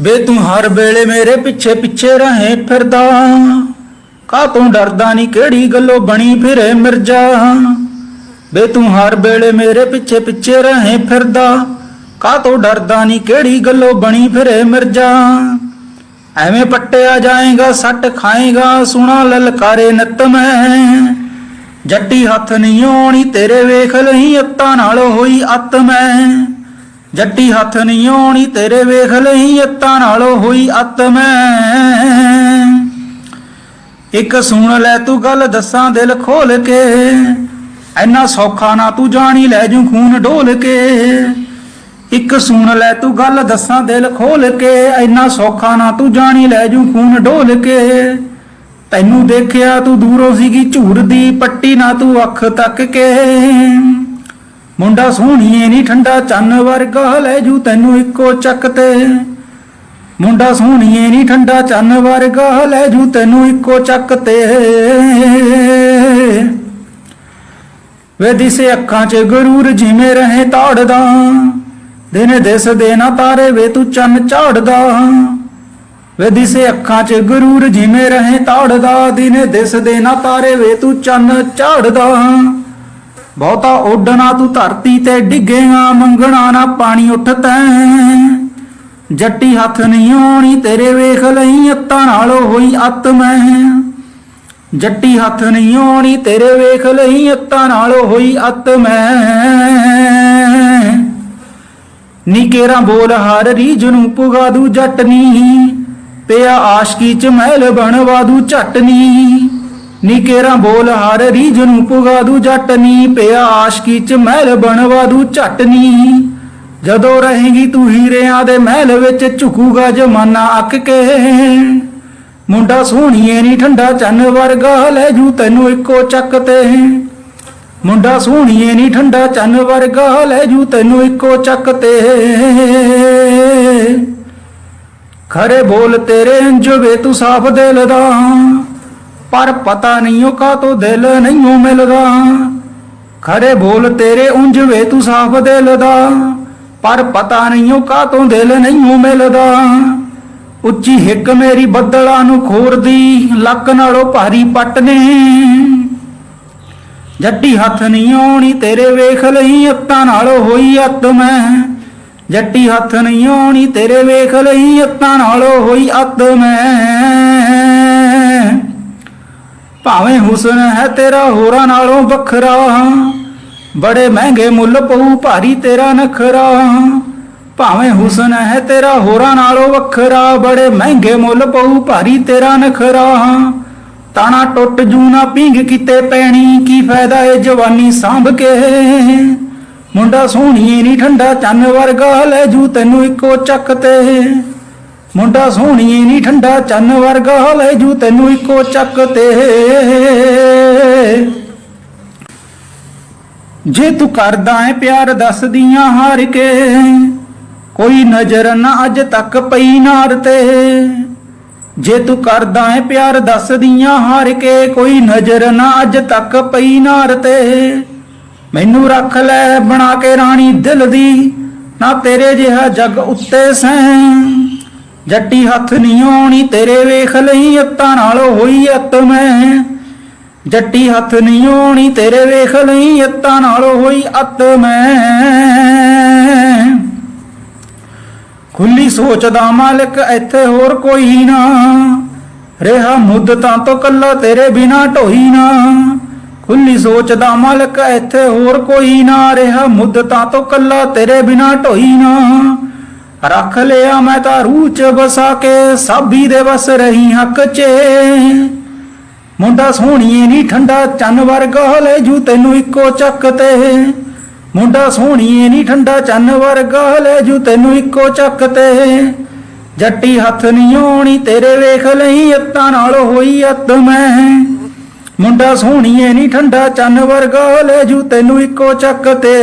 ਵੇ ਤੂੰ ਹਰ ਵੇਲੇ ਮੇਰੇ ਪਿੱਛੇ ਪਿੱਛੇ ਰਹੇ ਫਿਰਦਾ। ਕਾ ਤੂੰ ਡਰਦਾ ਨਹੀਂ ਕਿਹੜੀ ਗੱਲੋਂ ਬਣੀ ਫਿਰੇ ਮਿਰਜ਼ਾ। ਵੇ ਤੂੰ ਹਰ ਵੇਲੇ ਮੇਰੇ ਪਿੱਛੇ ਪਿੱਛੇ ਰਹੇ ਫਿਰਦਾ। ਕਾ ਤੂੰ ਡਰਦਾ ਨਹੀਂ ਕਿਹੜੀ ਗੱਲੋਂ ਬਣੀ ਫਿਰੇ ਮਿਰਜ਼ਾ। ਐਵੇਂ ਪੱਟਿਆ ਜਾਏਗਾ, ਸੱਟ ਖਾਏਗਾ ਸੁਣਾ ਲਲਕਾਰੇ ਨੱਤ ਮੈਂ। ਜੱਟੀ ਹੱਥ ਨਹੀਂ ਆਉਣੀ, ਤੇਰੇ ਵੇਖ ਲਈ, ਅੱਤਾਂ ਨਾਲ ਹੋਈ ਅੱਤ ਮੈਂ। ਜੱਟੀ ਹੱਥ ਨਹੀਂ ਆਉਣੀ, ਤੇਰੇ ਵੇਖ ਲਈ ਅੱਤਾਂ ਨਾਲ ਹੋਈ ਅੱਤ ਮੈਂ। ਇੱਕ ਸੁਣ ਲੈ ਤੂੰ ਗੱਲ, ਦੱਸਾਂ ਦਿਲ ਖੋਲ ਕੇ। ਐਨਾ ਸੌਖਾ ਨਾ ਤੂੰ ਜਾਣੀ, ਲੈ ਜੂ ਖੂਨ ਡੋਲ ਕੇ। ਇੱਕ ਸੁਣ ਲੈ ਤੂੰ ਗੱਲ, ਦੱਸਾਂ ਦਿਲ ਖੋਲ ਕੇ। ਐਨਾ ਸੌਖਾ ਨਾ ਤੂੰ ਜਾਣੀ, ਲੈ ਜੂ ਖੂਨ ਡੋਲ ਕੇ। ਤੈਨੂੰ ਦੇਖਿਆ ਤੂੰ ਦੂਰੋਂ ਸੀਗੀ ਝੂਰਦੀ ਪੱਟੀ, ਨਾ ਤੂੰ ਅੱਖ ਤੱਕ ਕੇ। ਮੁੰਡਾ ਸੋਹਣੀਏ ਨਹੀਂ ਠੰਡਾ ਚੰਨ ਵਰਗਾ, ਲੈ ਜੂ ਤੈਨੂੰ ਇੱਕੋ ਚੱਕ ਤੇ। ਮੁੰਡਾ ਸੋਹਣੀਏ ਨਹੀਂ ਠੰਡਾ ਚੰਨ ਵਰਗਾ, ਲੈ ਜੂ ਤੈਨੂੰ ਇੱਕੋ ਚੱਕ ਤੇ। ਵੇ ਦਿਸੇ ਅੱਖਾਂ 'ਚ ਗਰੂਰ ਜਿਵੇਂ ਰਹੇ ਤਾੜਦਾ, ਦਿਨ ਦਿਸ ਦੇ ਨਾ ਤਾਰੇ ਵੇ ਤੂੰ ਚੰਨ ਝਾੜਦਾ। ਵੇ ਦਿਸੇ ਅੱਖਾਂ 'ਚ ਗਰੂਰ ਜਿਵੇਂ ਰਹੇ ਤਾੜਦਾ, ਦਿਨ ਦਿਸ ਦੇ ਨਾ ਤਾਰੇ ਵੇ ਤੂੰ ਚੰਨ ਝਾੜਦਾ। ਬਹੁਤਾ ਉੱਡਣਾ ਤੂੰ ਧਰਤੀ ਤੇ ਡਿੱਗੇਗਾ, ਮੰਗਣਾ ਨਾ ਪਾਣੀ ਉੱਠ ਤੈਂ। ਜੱਟੀ ਹੱਥ ਨਹੀਂ ਆਉਣੀ, ਤੇਰੇ ਵੇਖ ਲਈ ਅੱਤਾਂ ਨਾਲੋਂ ਹੋਈ ਅੱਤ ਮੈਂ। ਜੱਟੀ ਹੱਥ ਨਹੀਂ ਆਉਣੀ, ਤੇਰੇ ਵੇਖ ਲਈ ਅੱਤਾਂ ਨਾਲੋਂ ਹੋਈ ਅੱਤ ਮੈਂ। ਨਿਕੇਰਾ ਬੋਲ ਹਰ ਰੀਜ ਨੂੰ ਪੁਗਾ ਦੂ ਜੱਟਨੀ, ਪਿਆ ਆਸ਼ਕੀ ਚ ਮਹਿਲ ਬਣਵਾ ਦੂ ਝਟਨੀ। ਨੀ ਨਿਕੇਰਾ ਬੋਲ ਹਰ ਰੀਝ ਨੂੰ ਪੁਗਾ ਦੂ ਜੱਟਨੀ ਪਿਆ ਆਸ਼ਕੀ ਚ ਮਹਿਲ ਬਣਵਾ ਦੂ ਝਟਨੀ ਜਦੋਂ ਰਹੇਗੀ ਤੂੰ ਹੀਰਿਆਂ ਦੇ ਮਹਿਲ ਵਿੱਚ, ਝੁਕੂਗਾ ਜਮਾਨਾ ਅੱਕ ਕੇ। ਮੁੰਡਾ ਸੋਹਣੀਏ ਨਹੀਂ ਠੰਡਾ ਚੰਨ ਵਰਗਾ, ਲੈ ਜੂ ਤੈਨੂੰ ਇੱਕੋ ਚੱਕ ਤੇ। ਮੁੰਡਾ ਸੋਹਣੀਏ ਨਹੀਂ ਠੰਡਾ ਚੰਨ ਵਰਗਾ, ਲੈ ਜੂ ਤੈਨੂੰ ਇੱਕੋ ਚੱਕ ਤੇ। ਖਰੇ ਬੋਲ ਤੇਰੇ ਅੰਜ ਤੂੰ ਸਾਫ਼ ਦਿਲ ਦਾ। ਪਰ ਪਤਾ ਨਹੀਂ ਉਹ ਕਾ ਤੋ ਦਿਲ ਨਹੀਂ ਮਿਲਦਾ। ਖਰੇ ਬੋਲ ਤੇਰੇ ਉਂਝ ਵੇ ਤੂੰ ਸਾਫ਼ ਦਿਲ ਦਾ। ਪਰ ਪਤਾ ਨਹੀਂ ਉਹ ਕਾ ਤੋ ਦਿਲ ਨਹੀਂ ਮਿਲਦਾ। ਉੱਚੀ ਹਿੱਕ ਮੇਰੀ ਬੱਦਲਾਂ ਨੂੰ ਖੋਰਦੀ, ਲੱਕ ਨਾਲੋਂ ਭਾਰੀ ਪੱਟ ਨੇ। ਜੱਟੀ ਹੱਥ ਨਹੀਂ ਆਉਣੀ, ਤੇਰੇ ਵੇਖ ਲਈ ਅੱਤਾਂ ਨਾਲੋਂ ਹੋਈ ਅੱਤ ਮੈਂ। ਜੱਟੀ ਹੱਥ ਨਹੀਂ ਆਉਣੀ, ਤੇਰੇ ਵੇਖ ਲਈ ਅੱਤਾਂ ਨਾਲੋਂ ਹੋਈ ਅੱਤ ਮੈਂ। ਭਾਵੇਂ ਹੁਸਨ ਹੈ ਤੇਰਾ, ਹੋਰਾਂ ਨਾਲੋਂ ਵੱਖਰਾ। ਬੜੇ ਮਹਿੰਗੇ ਮੁੱਲ ਪਊ, ਭਾਰੀ ਤੇਰਾ ਨਖਰਾ। ਭਾਵੇਂ ਹੁਸਨ ਹੈ ਤੇਰਾ, ਹੋਰਾਂ ਨਾਲੋਂ ਵੱਖਰਾ। ਬੜੇ ਮਹਿੰਗੇ ਮੁੱਲ ਪਊ, ਭਾਰੀ ਤੇਰਾ ਨਖਰਾ। ਤਾਣਾ ਟੁੱਟ ਜੂ ਨਾ ਪਿੰਗ ਕਿਤੇ ਪੈਣੀ, ਕੀ ਫਾਇਦਾ ਏ ਜਵਾਨੀ ਸਾਂਭ ਕੇ? ਮੁੰਡਾ ਸੋਹਣੀਏ ਨਹੀਂ ਠੰਡਾ ਚੰਨ ਵਰਗਾ, ਲੈ ਜੂ ਤੈਨੂੰ ਇੱਕੋ ਚੱਕ ਤੇ। ਮੁੰਡਾ ਸੋਹਣੀਏ ਨਹੀਂ ਠੰਡਾ, ਚੰਨ ਵਰਗਾ ਲੈ ਜੂ ਤੈਨੂੰ ਇੱਕੋ ਚੱਕ ਤੇ। ਜੇ ਤੂੰ ਕਰਦਾ ਏ ਪਿਆਰ ਦੱਸਦੀਆਂ ਹਾਰ ਕੇ, ਕੋਈ ਨਜ਼ਰ ਨਾ ਅੱਜ ਤੱਕ ਪਈ ਨਾਰ ਤੇ। ਜੇ ਤੂੰ ਕਰਦਾ ਏ ਪਿਆਰ ਦੱਸਦੀਆਂ ਹਾਰ ਕੇ, ਕੋਈ ਨਜ਼ਰ ਨਾ ਅੱਜ ਤੱਕ ਪਈ ਨਾਰ ਤੇ। ਮੈਨੂੰ ਰੱਖ ਲੈ ਬਣਾ ਕੇ ਰਾਣੀ ਦਿਲ ਦੀ, ਨਾ ਤੇਰੇ ਜਿਹਾ ਜੱਗ ਉੱਤੇ ਸੈਂ। ਜੱਟੀ ਹੱਥ ਨਹੀਂ ਆਉਣੀ, ਤੇਰੇ ਵੇਖ ਲਈ ਅੱਤਾਂ ਨਾਲ ਹੋਈ ਅੱਤ ਮੈਂ। ਜੱਟੀ ਹੱਥ ਨਹੀਂ ਆਉਣੀ, ਤੇਰੇ ਵੇਖ ਲਈ ਅੱਤਾਂ ਨਾਲ ਹੋਈ ਅੱਤ ਮੈਂ। ਖੁੱਲੀ ਸੋਚ ਦਾ ਮਾਲਕ ਇੱਥੇ ਹੋਰ ਕੋਈ ਨਾ। ਰਿਹਾ ਮੁੱਦਤਾਂ ਤੋਂ ਕੱਲਾ ਤੇਰੇ ਬਿਨਾ ਢੋਈ ਨਾ। ਖੁੱਲੀ ਸੋਚ ਦਾ ਮਾਲਕ ਇੱਥੇ ਹੋਰ ਕੋਈ ਨਾ। ਰਿਹਾ ਮੁੱਦਤਾਂ ਤੋਂ ਕੱਲਾ ਤੇਰੇ ਬਿਨਾ ਢੋਈ ਨਾ। ਰੱਖ ਲਿਆ ਮੈਂ ਤਾਂ ਰੂਹ ਚ ਵਸਾ ਕੇ ਸਾਬੀ ਦੇ ਵਸ ਰਹੀ ਹੱਕ ਚ ਮੁੰਡਾ ਸੋਹਣੀਏ ਨਹੀਂ ਠੰਡਾ, ਚੰਨ ਵਰਗਾ ਲੈ ਜੂ ਤੈਨੂੰ ਇੱਕੋ ਚੱਕ ਤੇ। ਮੁੰਡਾ ਸੋਹਣੀਏ ਨਹੀਂ ਠੰਡਾ, ਚੰਨ ਵਰਗਾ ਲੈ ਜੂ ਤੈਨੂੰ ਇੱਕੋ ਚੱਕ ਤੇ। ਜੱਟੀ ਹੱਥ ਨਹੀਂ ਆਉਣੀ, ਤੇਰੇ ਵੇਖ ਲਈ ਅੱਤਾਂ ਨਾਲ ਹੋਈ ਅੱਤ ਮੈਂ। ਮੁੰਡਾ ਸੋਹਣੀਏ ਨਹੀਂ ਠੰਡਾ, ਚੰਨ ਵਰਗਾ ਲੈ ਜੂ ਤੈਨੂੰ ਇੱਕੋ ਚੱਕ ਤੇ।